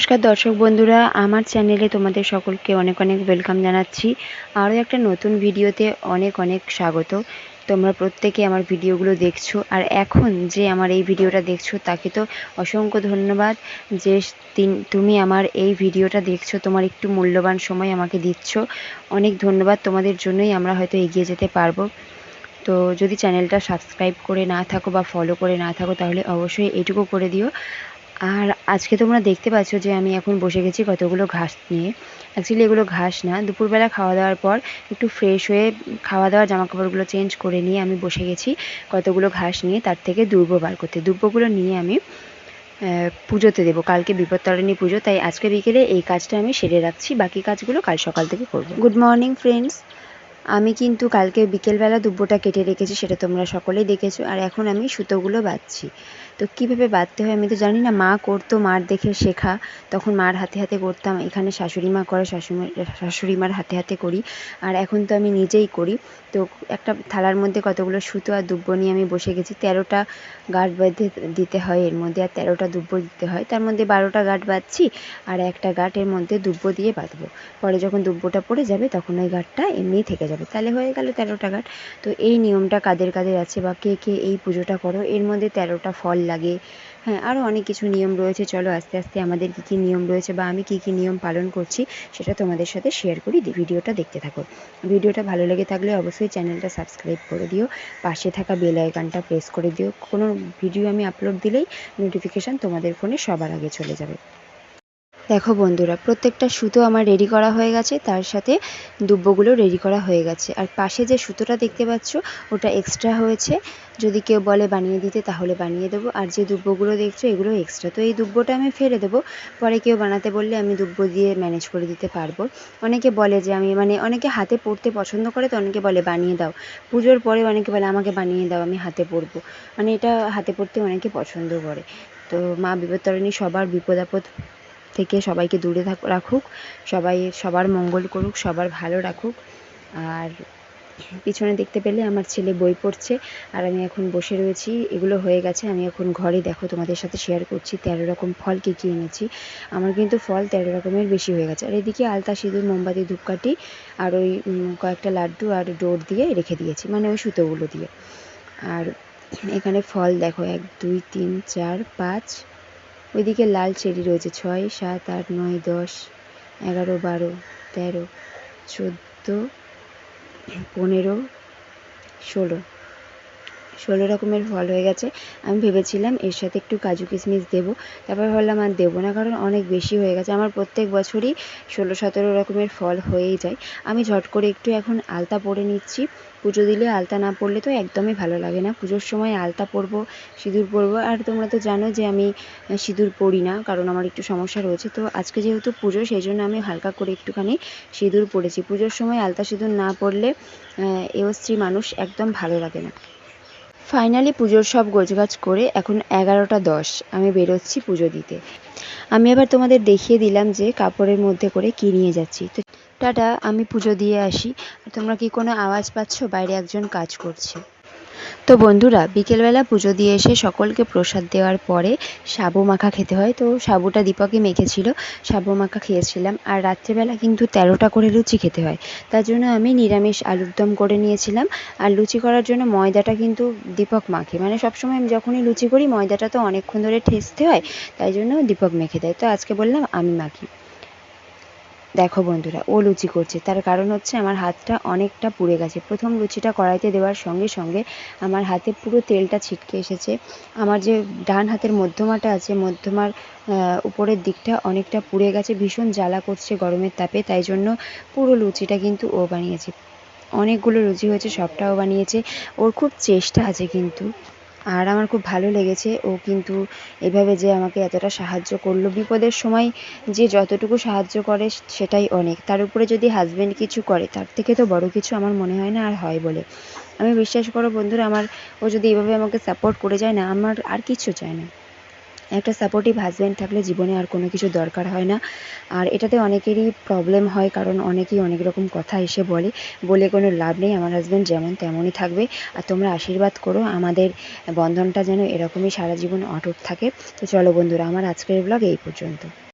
নমস্কার দর্শক বন্ধুরা, আমার চ্যানেলে তোমাদের সকলকে অনেক অনেক ওয়েলকাম জানাচ্ছি। আরও একটা নতুন ভিডিওতে অনেক অনেক স্বাগত। তোমরা প্রত্যেকে আমার ভিডিওগুলো দেখছ, আর এখন যে আমার এই ভিডিওটা দেখছ, তাকে তো অসংখ্য ধন্যবাদ। যে তুমি আমার এই ভিডিওটা দেখছ, তোমার একটু মূল্যবান সময় আমাকে দিচ্ছ। অনেক ধন্যবাদ, তোমাদের জন্যই আমরা হয়তো এগিয়ে যেতে পারব। তো যদি চ্যানেলটা সাবস্ক্রাইব করে না থাকো বা ফলো করে না থাকো, তাহলে অবশ্যই এটুকু করে দিও। আর আজকে তোমরা দেখতে পাচ্ছ যে আমি এখন বসে গেছি কতগুলো ঘাস নিয়ে। অ্যাকচুয়ালি এগুলো ঘাস না। দুপুরবেলা খাওয়া দাওয়ার পর একটু ফ্রেশ হয়ে খাওয়া দাওয়ার জামা কাপড়গুলো চেঞ্জ করে নিয়ে আমি বসে গেছি কতগুলো ঘাস নিয়ে, তার থেকে দুর্ব বার করতে। দুর্বগুলো নিয়ে আমি পুজোতে দেবো। কালকে বিপত্তারিণী পুজো, তাই আজকে বিকেলে এই কাজটা আমি সেরে রাখছি। বাকি কাজগুলো কাল সকাল থেকে করব। গুড মর্নিং ফ্রেন্ডস আমি কিন্তু কালকে বিকেলবেলা দুব্বোটা কেটে রেখেছি, সেটা তোমরা সকলেই দেখেছ। আর এখন আমি সুতোগুলো বাঁধছি। তো কীভাবে বাঁধতে হয় আমি তো জানি না, মা করতো মার দেখে শেখা। তখন মার হাতে হাতে করতাম, এখানে শাশুড়ি মা করে, শাশুড়ি শাশুড়ি মার হাতে হাতে করি। আর এখন তো আমি নিজেই করি। তো একটা থালার মধ্যে কতগুলো সুতো আর দুব্বো নিয়ে আমি বসে গেছি, তেরোটা গাঁট বেঁধে দিতে হয় এর মধ্যে, আর তেরোটা দুব্বো দিতে হয়। তার মধ্যে বারোটা গাঁট বাঁধছি, আর একটা গাঁটের মধ্যে দুব্বো দিয়ে বাঁধবো। পরে যখন দুব্বোটা পড়ে যাবে, তখন ওই গাঁটটা এমনিই থেকে যাবে। তাহলে হয়ে গেল তেরোটা গাঁট। তো এই নিয়মটা কাদের কাদের আছে বা কে কে এই পুজোটা করো? এর মধ্যে তেরোটা ফল লাগে। হ্যাঁ আরও অনেক কিছু নিয়ম রয়েছে। চলো আস্তে আস্তে আমাদের কী কী নিয়ম রয়েছে বা আমি কী কী নিয়ম পালন করছি, সেটা তোমাদের সাথে শেয়ার করি ভিডিওটা দেখতে থাকো। ভিডিওটা ভালো লেগে থাকলে অবশ্যই চ্যানেলটা সাবস্ক্রাইব করে দিও। পাশে থাকা বেল আইকনটা প্রেস করে দিও। কোনো ভিডিও আমি আপলোড দিলেই নোটিফিকেশান তোমাদের ফোনে সবার আগে চলে যাবে। দেখো বন্ধুরা, প্রত্যেকটা সুতো আমার রেডি করা হয়ে গেছে, তার সাথে দুব্বগুলো রেডি করা হয়ে গেছে। আর পাশে যে সুতোটা দেখতে পাচ্ছ, ওটা এক্সট্রা হয়েছে। যদি কেউ বলে বানিয়ে দিতে, তাহলে বানিয়ে দেবো। আর যে দুব্বগুলো দেখছ, এগুলো এক্সট্রা তো এই দুব্বটা আমি ফেলে দেবো। পরে কেউ বানাতে বললে আমি দুব্ব দিয়ে ম্যানেজ করে দিতে পারব। অনেকে বলে যে আমি মানে অনেকে হাতে পরতে পছন্দ করে, তো অনেকে বলে বানিয়ে দাও। পুজোর পরে অনেকে বলে, আমাকে বানিয়ে দাও, আমি হাতে পরবো মানে এটা হাতে পরতে অনেকে পছন্দ করে। তো মা বিপত্তারিণী সবার বিপদ আপদ থেকে সবাইকে দূরে রাখুক, সবাই সবার মঙ্গল করুক, সবার ভালো রাখুক। আর পিছনে দেখতে পেলে আমার ছেলে বই পড়ছে, আর আমি এখন বসে রয়েছি। এগুলো হয়ে গেছে, আমি এখন ঘরে দেখো তোমাদের সাথে শেয়ার করছি, তেরো রকম ফল কী কী এনেছি। আমার কিন্তু ফল তেরো রকমের বেশি হয়ে গেছে। আর এদিকে আলতা, সিঁদুর, মোমবাতি, ধূপকাঠি, আর ওই কয়েকটা লাড্ডু আর ডোর দিয়ে রেখে দিয়েছি মানে ওই সুতোগুলো দিয়ে। আর এখানে ফল দেখো, এক, দুই, তিন, চার, পাঁচ ওইদিকে লাল চেরি রয়েছে, ছয়, সাত, আট, নয়, দশ, এগারো, বারো, তেরো, চোদ্দ, পনেরো, ষোলো। ষোলো রকমের ফল হয়ে গেছে। আমি ভেবেছিলাম এর সাথে একটু কাজু কিশমিশ দেবো, তারপর ভাবলাম আর দেবো না, কারণ অনেক বেশি হয়ে গেছে। আমার প্রত্যেক বছরই ষোলো, সতেরো রকমের ফল হয়েই যায়। আমি ঝট করে একটু এখন আলতা পরে নিচ্ছি। পুজো দিলে আলতা না পড়লে তো একদমই ভালো লাগে না। পুজোর সময় আলতা পরবো, সিঁদুর পরবো। আর তোমরা তো জানো যে আমি সিঁদুর পরি না, কারণ আমার একটু সমস্যা রয়েছে। তো আজকে যেহেতু পুজো সেই জন্য আমি হালকা করে একটুখানি সিঁদুর পরেছি। পুজোর সময় আলতা সিঁদুর না পড়লে এও স্ত্রী মানুষ একদম ভালো লাগে না। ফাইনালি পুজোর সব গোছগাছ করে এখন এগারোটা দশ, আমি বেরোচ্ছি পুজো দিতে। আমি আবার তোমাদের দেখিয়ে দিলাম যে কাপড়ের মধ্যে করে কী নিয়ে যাচ্ছি। তো টাটা, আমি পুজো দিয়ে আসি। তোমরা কি কোনো আওয়াজ পাচ্ছ? বাইরে একজন কাজ করছে। তো বন্ধুরা, বিকেলবেলা পুজো দিয়ে এসে সকলকে প্রসাদ দেওয়ার পরে সাবু মাখা খেতে হয়। তো সাবুটা দীপকই মেখেছিল, সাবু মাখা খেয়েছিলাম। আর রাত্রেবেলা কিন্তু তেরোটা করে লুচি খেতে হয়। তার জন্য আমি নিরামিষ আলুর দম করে নিয়েছিলাম। আর লুচি করার জন্য ময়দাটা কিন্তু দীপক মাখে। মানে সবসময় আমি যখনই লুচি করি, ময়দাটা তো অনেকক্ষণ ধরে ঠেসতে হয়, তাই জন্য দীপক মেখে দেয়। তো আজকে বললাম আমি মাখি। দেখো বন্ধুরা, ও লুচি করছে। তার কারণ হচ্ছে আমার হাতটা অনেকটা পুড়ে গেছে। প্রথম লুচিটা কড়াইতে দেওয়ার সঙ্গে সঙ্গে আমার হাতে পুরো তেলটা ছিটকে এসেছে। আমার যে ডান হাতের মধ্যমাটা আছে, মধ্যমার উপরের দিকটা অনেকটা পুড়ে গেছে, ভীষণ জ্বালা করছে গরমের তাপে। তাই জন্য পুরো লুচিটা কিন্তু ও বানিয়েছে। অনেকগুলো লুচি হয়েছে, সবটাও বানিয়েছে। ওর খুব চেষ্টা আছে কিন্তু। আর আমার খুব ভালো লেগেছে। ও কিন্তু এভাবে যে আমাকে এতটা সাহায্য করল, বিপদের সময় যে যতটুকু সাহায্য করে সেটাই অনেক। তার উপরে যদি হাজব্যান্ড কিছু করে, তার থেকে তো বড় কিছু আমার মনে হয় না আর হয় বলে। আমি বিশ্বাস করো বন্ধুরা, আমার ও যদি এভাবে আমাকে সাপোর্ট করে যায় না, আমার আর কিছু চায় না। একটা সাপোর্টিভ হাজব্যান্ড থাকলে জীবনে আর কোনো কিছু দরকার হয় না। আর এটাতে অনেকেরই প্রবলেম হয়, কারণ অনেকেই অনেক রকম কথা এসে বলে। বলে কোনো লাভ নেই, আমার হাজব্যান্ড যেমন তেমনই থাকবে। আর তোমরা আশীর্বাদ করো, আমাদের বন্ধনটা যেন এরকমই সারা জীবন অটুট থাকে। তো চলো বন্ধুরা, আমার আজকের ব্লগ এই পর্যন্ত।